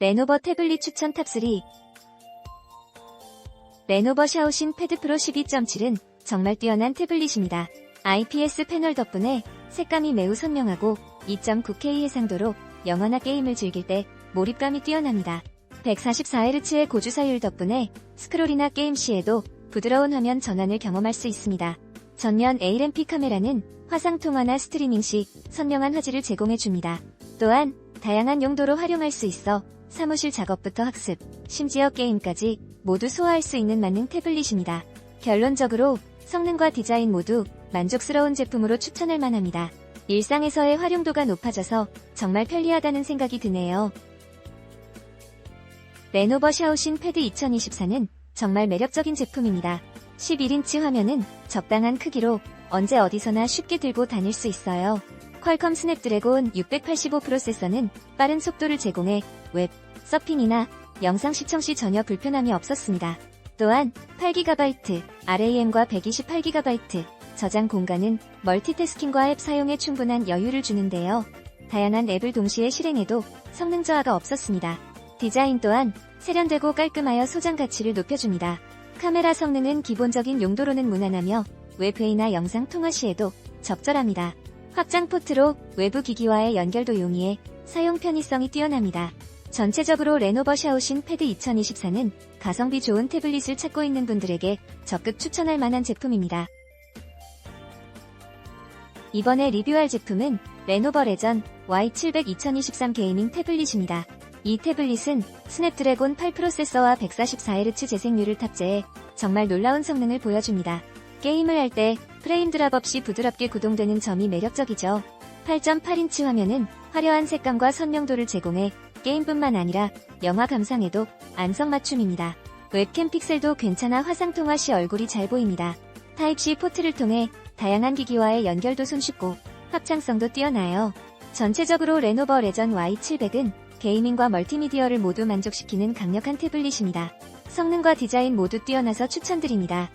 레노버 태블릿 추천 탑3 레노버 샤오신 패드 프로 12.7은 정말 뛰어난 태블릿입니다. IPS 패널 덕분에 색감이 매우 선명하고 2.9K 해상도로 영화나 게임을 즐길 때 몰입감이 뛰어납니다. 144Hz의 고주사율 덕분에 스크롤이나 게임 시에도 부드러운 화면 전환을 경험할 수 있습니다. 전면 AMP 카메라는 화상 통화나 스트리밍 시 선명한 화질을 제공해 줍니다. 또한 다양한 용도로 활용할 수 있어 사무실 작업부터 학습, 심지어 게임까지 모두 소화할 수 있는 만능 태블릿입니다. 결론적으로 성능과 디자인 모두 만족스러운 제품으로 추천할 만합니다. 일상에서의 활용도가 높아져서 정말 편리하다는 생각이 드네요. 레노버 샤오신 패드 2024는 정말 매력적인 제품입니다. 11인치 화면은 적당한 크기로 언제 어디서나 쉽게 들고 다닐 수 있어요. 퀄컴 스냅드래곤 685 프로세서는 빠른 속도를 제공해 웹, 서핑이나 영상 시청 시 전혀 불편함이 없었습니다. 또한 8GB, RAM과 128GB, 저장 공간은 멀티태스킹과 앱 사용에 충분한 여유를 주는데요. 다양한 앱을 동시에 실행해도 성능 저하가 없었습니다. 디자인 또한 세련되고 깔끔하여 소장 가치를 높여줍니다. 카메라 성능은 기본적인 용도로는 무난하며 웹회의나 영상 통화 시에도 적절합니다. 확장 포트로 외부 기기와의 연결도 용이해 사용 편의성이 뛰어납니다. 전체적으로 레노버 샤오신 패드 2024는 가성비 좋은 태블릿을 찾고 있는 분들에게 적극 추천할 만한 제품입니다. 이번에 리뷰할 제품은 레노버 레전 Y700 2023 게이밍 태블릿입니다. 이 태블릿은 스냅드래곤 8 프로세서와 144Hz 재생률을 탑재해 정말 놀라운 성능을 보여줍니다. 게임을 할 때 프레임 드랍 없이 부드럽게 구동되는 점이 매력적이죠. 8.8인치 화면은 화려한 색감과 선명도를 제공해 게임뿐만 아니라 영화 감상에도 안성맞춤입니다. 웹캠 픽셀도 괜찮아 화상통화 시 얼굴이 잘 보입니다. 타입C 포트를 통해 다양한 기기와의 연결도 손쉽고 확장성도 뛰어나요. 전체적으로 레노버 레전 Y700은 게이밍과 멀티미디어를 모두 만족시키는 강력한 태블릿입니다. 성능과 디자인 모두 뛰어나서 추천드립니다.